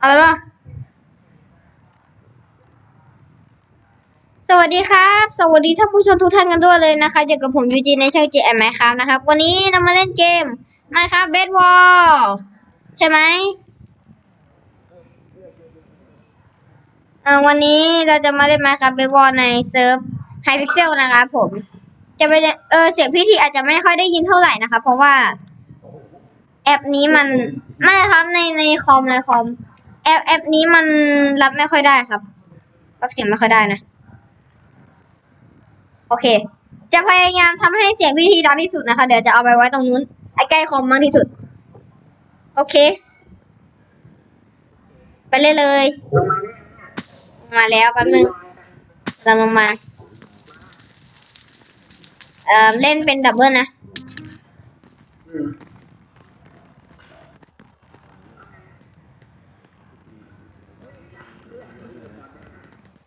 เอาละสวัสดีครับ สวัสดีท่านผู้ชมทุกท่านกันด้วยเลยนะคะเจอกับผมยูจีในช่องจีแอมไมครับนะครับ วันนี้เรามาเล่นเกมไมครับเบสบอลใช่ไหมอ่าวันนี้เราจะมาเล่นไมครับเบสบอลในเซิร์ฟไฮพิกเซลนะครับผม จะไปเออเสียงพี่ทีอาจจะไม่ค่อยได้ยินเท่าไหร่นะคะ เพราะว่าแอปนี้มันไม่ครับในในคอมในคอม แอปแอปนี้มันรับไม่ค่อยได้ครับ รับเสียงไม่ค่อยได้นะ โอเค จะพยายามทำให้เสียงพี่ทีดังที่สุดนะคะ เดี๋ยวจะเอาไปไว้ตรงนู้นไอใกล้คอมมากที่สุด โอเค ไปเลยเลย มาแล้วแป๊บนึงเราลงมา เอ่อ เล่นเป็นดับเบิลนะ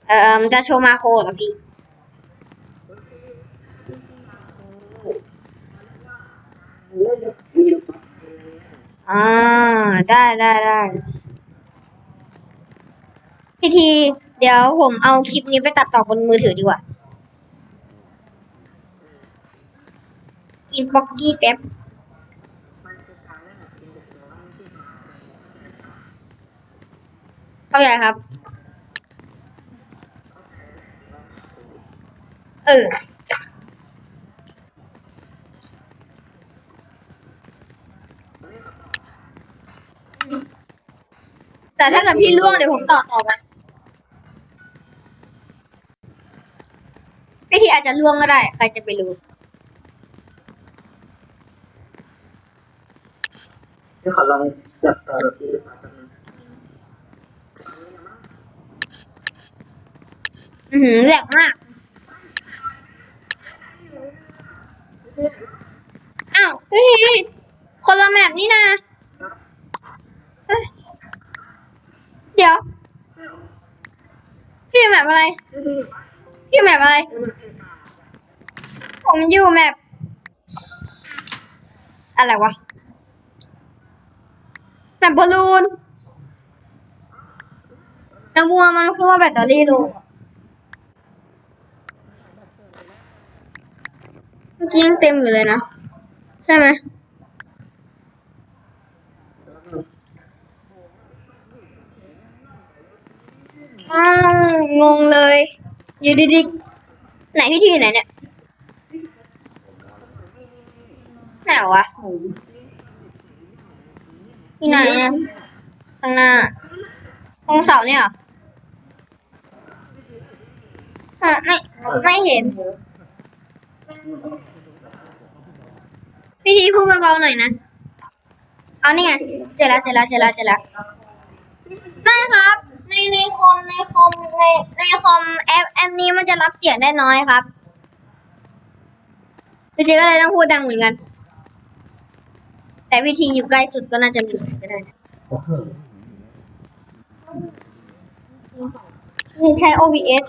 เอ่อจะโชว์มาโคเหรอพี่อ่าได้ได้ได้พี่ที เดี๋ยวผมเอาคลิปนี้ไปตัดต่อบนมือถือดีกว่ากินบ็อกกี้แป๊บเข้าใจครับ เออ แต่ถ้าเกิดพี่ล่วงเดี๋ยวผมต่อต่อไปพี่ทีอาจจะล่วงก็ได้ ใครจะไปรู้ที่ขอลองจับต่อที่ดูครับอือหือแหลกมาก อ้าวพี่ทีคนละแมปนี่นะเเดี๋ยว พี่แมปอะไร พี่แมปอะไร ผมอยู่แมปอะไรวะ แมปบอลลูนน้ำวัวมันพูดว่าแบตเตอรี่โลเมื่อกี้ยังเต็มอยู่เลยนะ ใช่ไหมอ้าวงงเลย อยู่ดีๆไหนพี่ทีอยู่ไหนเนี่ยไหนวะที่ไหนอะข้างหน้า ตรงเสาเนี่ยเหรอฮะไม่ไม่เห็น พี่ทีพูดเบาๆหน่อยนะ เอานี่ไง เจอแล้วเจอแล้วเจอแล้วเจอแล้วไม่ครับ ในในคอมในคอมในในคอมแอปแอปนี้มันจะรับเสียงได้น้อยครับพี่เจก็เลยต้องพูดดังเหมือนกัน แต่วิธีอยู่ใกล้สุดก็น่าจะมีก็ได้นะนี่ใช้ OBS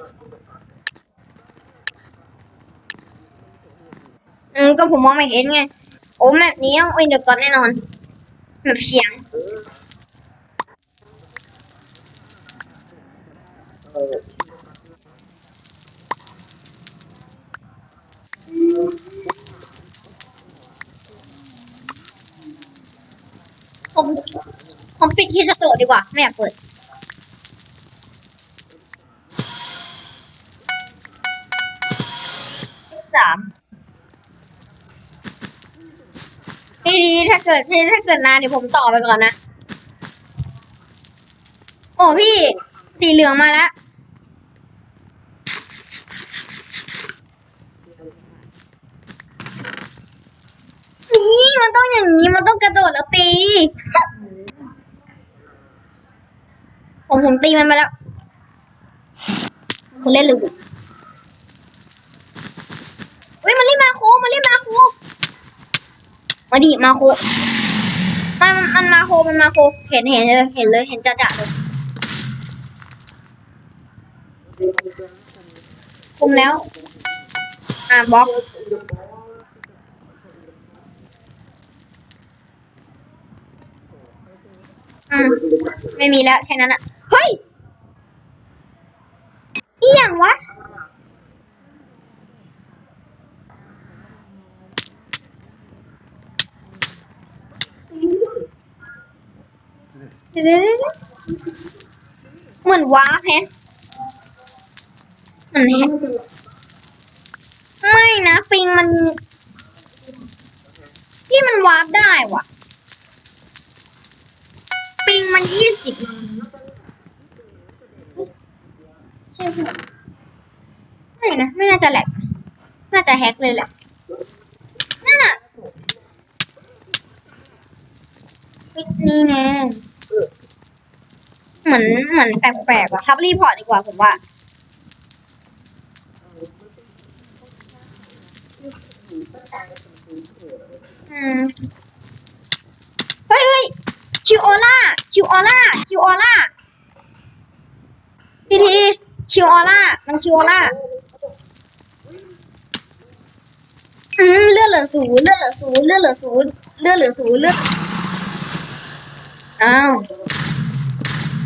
อืมก็ผมมองไม่เห็นไง โอ้แมปนี้ต้องอินเดอร์กอนแน่นอนแมปเสียง ผมผมปิดฮีสโตดีกว่า ไม่อยากเปิด สามพี่ดีถ้า เกิดพี่ถ้าเกิดนานเดี๋ยวผมต่อไปก่อนนะ โอ้พี่ สีเหลืองมาแล้ว นี่มันต้องอย่างนี้ มันต้องกระโดดแล้วตี ผมผมตีมันไปแล้ว คุณเล่นหรือบุกเฮ้ยมันเล่นมาโคมันเล่นมาโค มาดิมาโคมันมันมาโคมันมาโคเห็นเห็นเลยเห็นเลยเห็นจ่าจ่าเลยคุมแล้ว อ่าบล็อกอืมไม่ไม่มีแล้วแค่นั้นอะเฮ้ยอีหยังวะ เหมือนว้าแฮะเหมือนแฮะไม่นะปิงมันที่มันวาร์ปได้ว่ะ ปิงมันยี่สิบใช่ไหมไม่นะ ไม่น่าจะแหลกน่าจะแฮกเลยแหละนั่นน่ะนี่แน่ มือนเหมือนแปลกๆว่ะทับรีพอร์ตดีกว่าผมว่า อืม เฮ้ยเฮ้ยคิวออร่าคิวออร่าคิวออร่าพี่ทีคิวออร่ามันคิวออร่าอืมเลือดเหลือศูนย์เลือดเหลือศูนย์เลือดเหลือศูนย์เลือดเหลือศูนย์เลือดอ้าว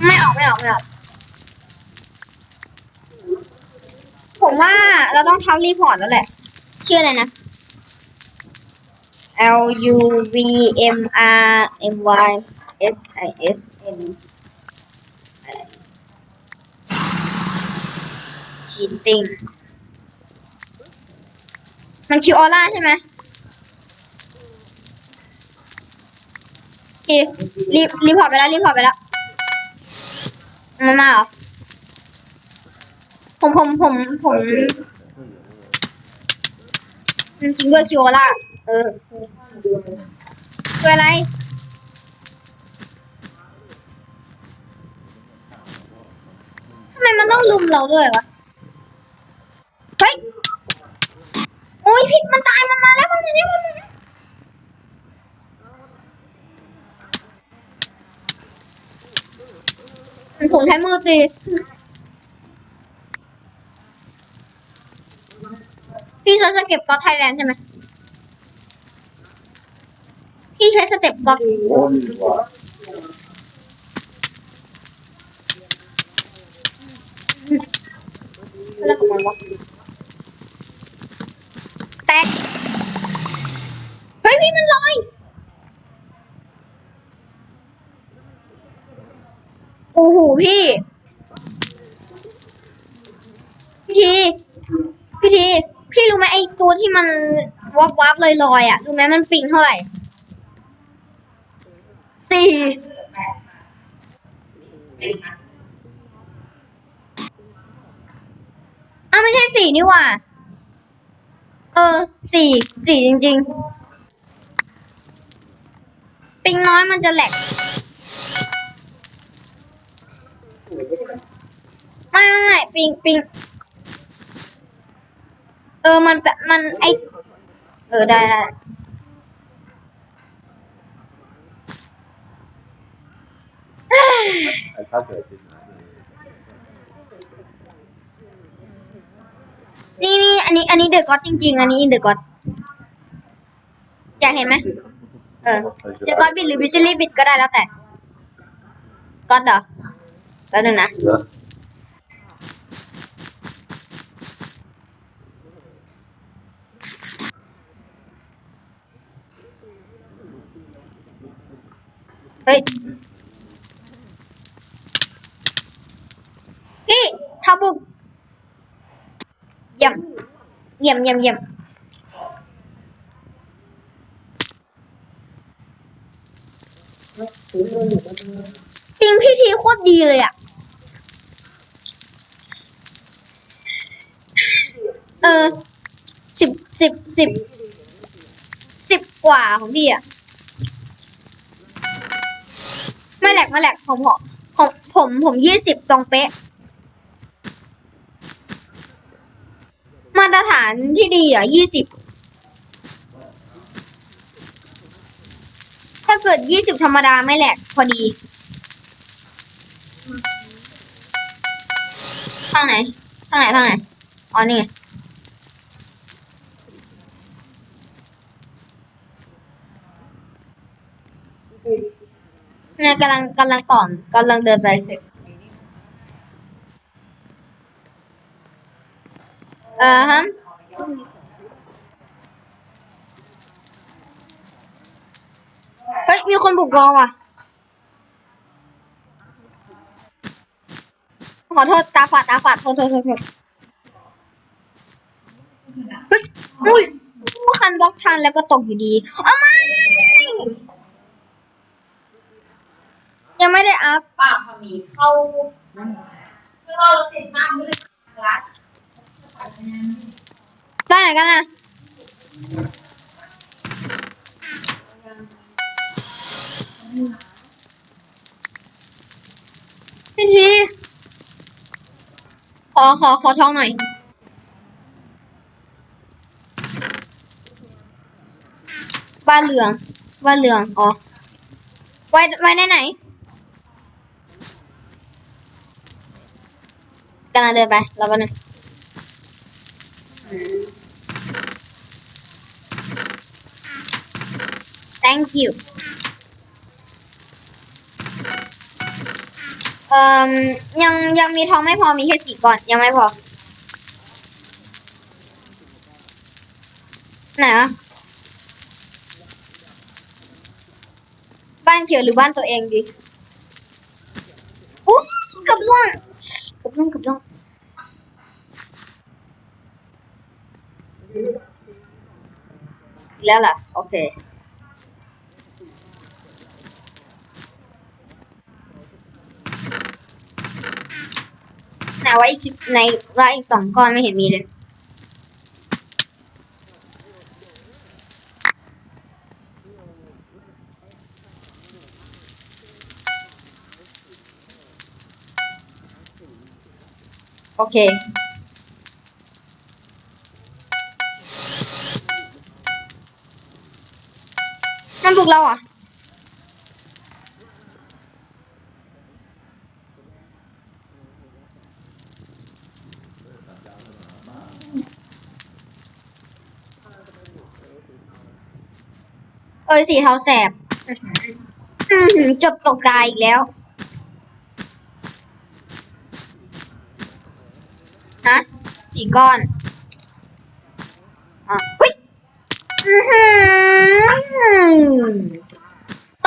ไม่ออกไม่ออกไม่ออก ผมว่าเราต้องทำรีพอร์ตแล้วแหละ ชื่ออะไรนะ L U V M R M Y S I S N ชีตติ้งมันคิวออร่าใช่ไหมรีรีพอร์ตไปแล้วรีพอร์ตไปแล้ว มามาเหรอผมผมผมผมจริงด้วยคิวออร่าเออคืออะไรทำไมมันต้องลุมเราด้วยวะเฮ้ย โอ้ยผิดมันตายมันมาแล้วมันมาแล้วมันมาแล้ว ผมใช้มือตีพี่ใช้สเก็ปก็ไทยแลนด์ใช่ไหมพี่ใช้สเต็ปก็โอ้ดีกว่าอะไรของมันวะ พี่พี่ทีพี่ทีพี่รู้ไหมไอตัวที่มันวับวับลอยลอยอะรู้ไหมมันปิงเท่าไหร่สี่อ้าไม่ใช่สี่นี่หว่า เออสี่สี่จริง ๆ ปิงน้อยมันจะแหลก ไม่ไม่ไม่ปิงปิงเออมันแบบมันไอเออได้ได้ถ้าเกิดเป็นหาเนี่ยนี่นี่อันนี้ อันนี้เดอะก็อตจริง ๆ อันนี้เดอะก็อตอยากเห็นไหมเออจะก็อตบิดหรือบิซิลี่บิดก็ได้แล้วแต่ก็อตเหรอ แป๊บนึงนะ เหรอเฮ้ย พี่ทาบุกเยี่ยมเยี่ยมเยี่ยมเยี่ยมปิงพี่ทีโคตรดีเลยอะ เออ สิบสิบสิบสิบกว่าของพี่อะไม่แหลกไม่แหลกผมผมผมผมผมยี่สิบตรงเป๊ะ มาตรฐานที่ดีอะยี่สิบถ้าเกิดยี่สิบธรรมดาไม่แหลกพอดีทางไหนทางไหนทางไหนอ๋อนี่ไง เนี่ย กำลังกำลังก่อนกำลังเดินไปเออฮะเฮ้ย มีคนบุกกองว่ะ ขอโทษ ตาฝาดตาฝาดโทษโทษโทษโทษเฮ้ยอุ้ยผู้คันบล็อกทันแล้วก็ตกอยู่ดีเอาไม่ ยังไม่ได้อัพป้าพอมีเข้าคือเราติดมากเลยรักได้ไหนกันอะพี่ทีขอขอขอทองหน่อยบ้านเหลืองบ้านเหลืองอ๋อไว้ไว้ในไหนำลังเดินไปรอแป๊บนึง thank you เอ่อยังยังมีทองไม่พอมีแค่สี่ก้อน ยังไม่พอ ไหนอะบ้านเขียวหรือบ้านตัวเองดีอู้เกับล่วงเกับล่วงเกับล่วงอีก แล้วเหรอโอเค ไหนว่าอีกสิบในว่าอีกสองก้อนไม่เห็นมีเลย โอเค เราอะเอ้ยสีเทาแสบจบตกใจอีกแล้ว ฮะ สี่ก้อน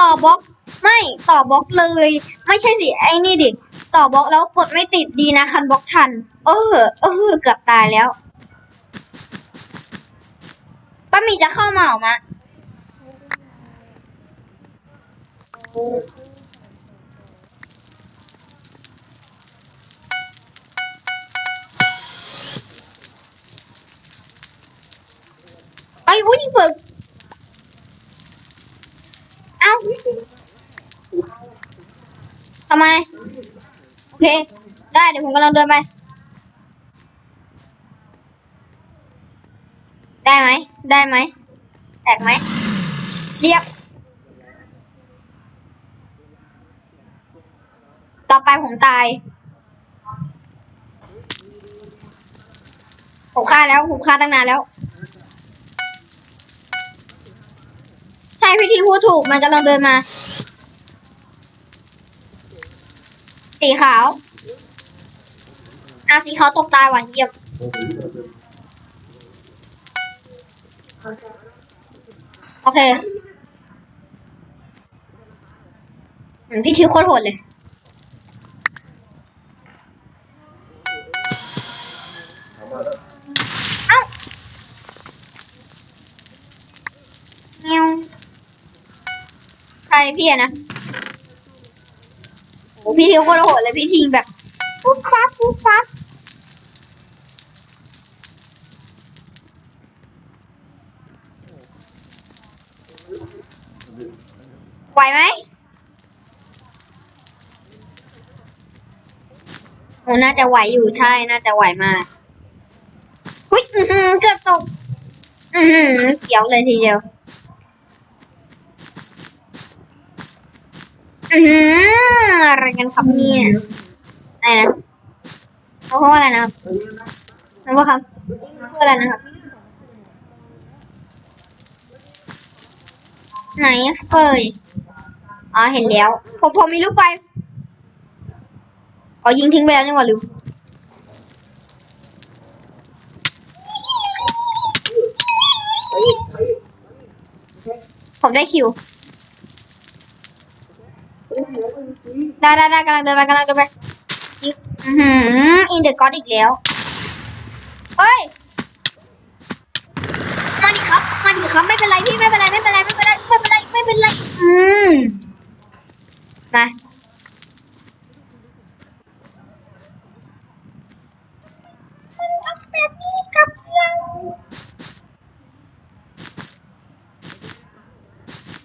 ต่อบล็อกไม่ต่อบล็อกเลย ไม่ใช่สิไอ้นี่ดิ ต่อบล็อกแล้วกดไม่ติดดีนะคันบล็อกทัน เออเออเกือบตายแล้วป้ามีจะเข้ามาเหรอมะไอ้อุ้ยเบิกเอ้า ทำไม โอเค ได้เดี๋ยวผมกำลังเดินไป ได้ไหม ได้ไหม แตกไหม เรียบ ต่อไปผมตาย ผมฆ่าแล้ว ผมฆ่าตั้งนานแล้ว ใช่พี่ทีพูดถูกมันกำลังเดินมา สีขาวอะสีขาวตกตายหวานเยี่ยมโอเคอืมพี่ทีโคตรโหดเลยอ้าเงี้ยใครพี่อะนะ พี่ทิวโคตรโหดเลยพี่ทิงแบบปุ๊บฟับปุ๊บฟับไหวไหมโอ้น่าจะไหวอยู่ใช่ น่าจะไหวมากอุ้ยเกือบตกอืออเสียวเลยทีเดียว อื อะไรกันครับเนี่ยอะไรนะเขาพูดว่าอะไรนะครับเขาพูดครับพูดอะไรนะครับ ไหนเฟยอ๋อเห็นแล้ว ผมผมมีลูกไฟอ๋อยิงทิ้งไปแล้วนี่หว่าลืมผมได้คิว ได้ได้ได้กำลังเดินไปกำลังเดินไปอื้มอินเดอะก็อดอีกแล้ว เฮ้ย มาดิครับ มาดิครับ ไม่เป็นไรพี่ไม่เป็นไรไม่เป็นไรไม่เป็นไรไม่เป็นไรไม่เป็นไร อืม มามันทำแบบนี้กับเรา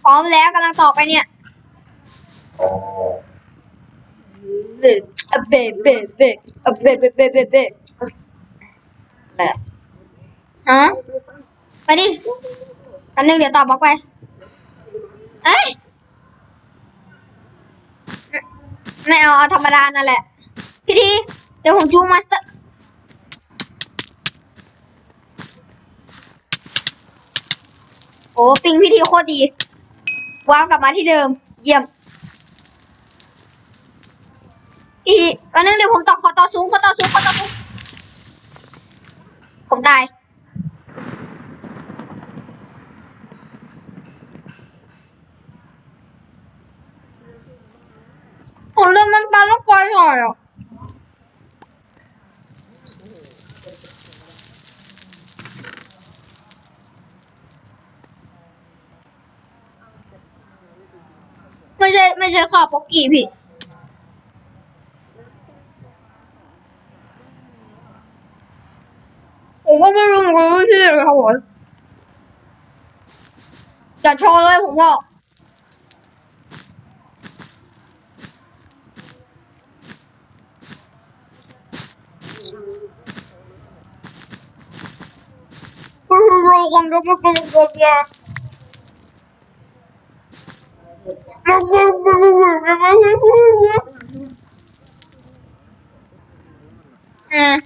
พร้อมแล้วกำลังต่อไปเนี่ย อ๋อ เบะอะเบะเบะเบะอะเบะเบะเบะเบะเบะอะไรอะฮะไปดิอันนึงเดี๋ยวตอบบล็อกไป เอ้ย ไม่เอาเอาธรรมดานั่นแหละ พี่ทีเดี๋ยวผมจูงมาสเตอร์โอ้ปิงพี่ทีโคตรดีว้าวกลับมาที่เดิม เยี่ยม อีกวันนึงเดี๋ยวผมต่อขอต่อสูงขอต่อสูงขอต่อสูงผมตายผมเริ่มมันปันแล้วปล่อยหน่อยอะไม่ใช่ไม่ใช่ข่าวป๊อกกี้พี่ ผมก็ไม่รู้เหมือนกันว่าชื่ออะไรครับผมจะโชว์เลยผมก็ไม่รู้เราคงจะไม่เป็นคนละเราคงไม่รู้ว่าจะไม่ใช่คนละเออ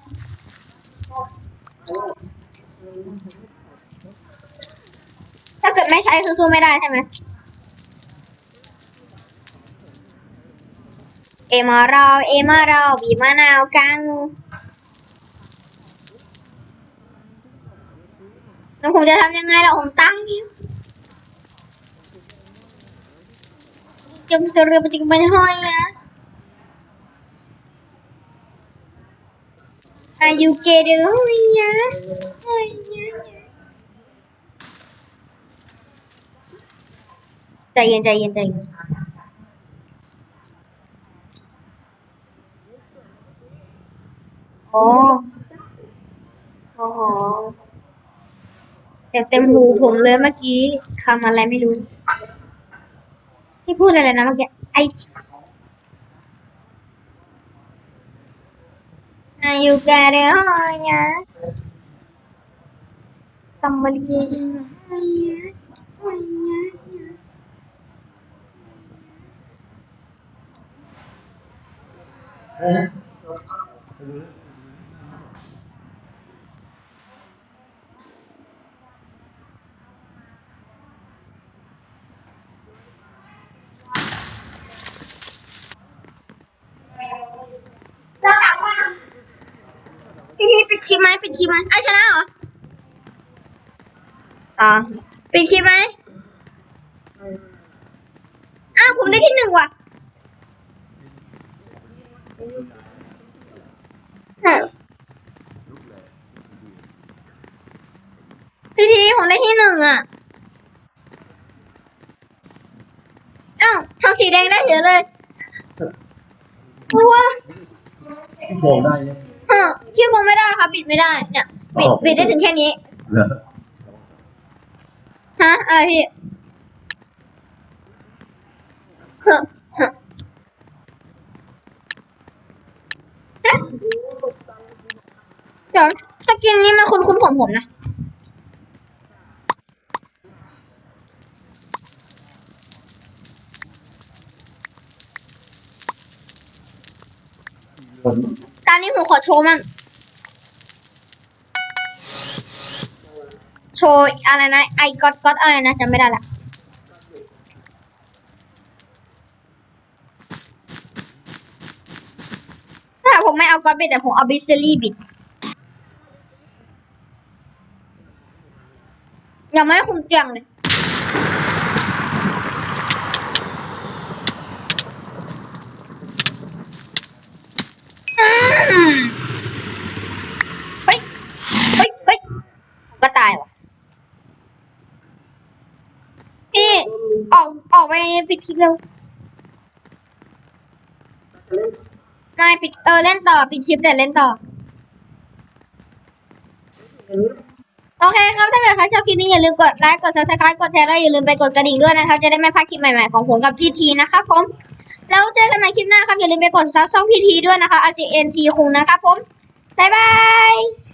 ถ้าเกิดไม่ใช้คือ สู้ไม่ได้ใช่ไหมเอมาราเอมาราบีมะนาวกลางูแล้วผมจะทำยังไงล่ะผมตั้งจมเสือปฏิบัติห้อยนะ Are you getting ห้อยห้อยนะ ใจเย็นใจเย็นใจเย็นโอ้โอ้โหเต็มเต็มหูผมเลยเมื่อกี้คำอะไรไม่รู้ที่พูดอะไรนะเมื่อกี้ไอ Are you getting higher? Somebody get in my ear. เรากลับมาพี่พี่ ปิดคลิปไหมปิดคลิปไหมไอยชนะเหรออ่าปิดคลิปไหมอ้าวผมได้ที่หนึ่งว่ะฮะ พี่ทีผมได้ที่หนึ่งอะอ้าวทำสีแดงได้เฉยเลยว้ามองได้เนี่ยฮะพี่คงไม่ได้ครับปิดไม่ได้เนี่ยปิดอ๋อปิดได้ถึงแค่นี้เหรอฮะอะไรพี่ฮะฮะฮะ เดี๋ยวสกินนี้มันคุ้นๆผมผมนะตอนนี้ผมขอโชว์มั่งโชว์อะไรนะไอก็อดก็อดอะไรนะจำไม่ได้ละ ผมไม่เอา ก๊อตบิดแต่ผมเอาบิสเซอรี่บิดยังไม่คุมเตียงเลยเฮ้ย เฮ้ย เฮ้ย ก็ตายว่ะ พี่ ออก ออกไปปิดคลิปเร็ว จะเล่น นายปิด เออเล่นต่อปิดคลิปแต่เล่นต่อ โอเคครับถ้าเกิดใครชอบคลิปนี้อย่าลืมกดไลค์กด subscribe กดแชร์แล้วอย่าลืมไปกดกระดิ่งด้วยนะครับจะได้ไม่พลาดคลิปใหม่ๆของผมกับพี่ทีนะครับผมแล้วเจอกันใหม่คลิปหน้าครับอย่าลืมไปกดซับช่องพี่ทีด้วยนะคะ RCNT คุงนะครับผมบ๊ายบาย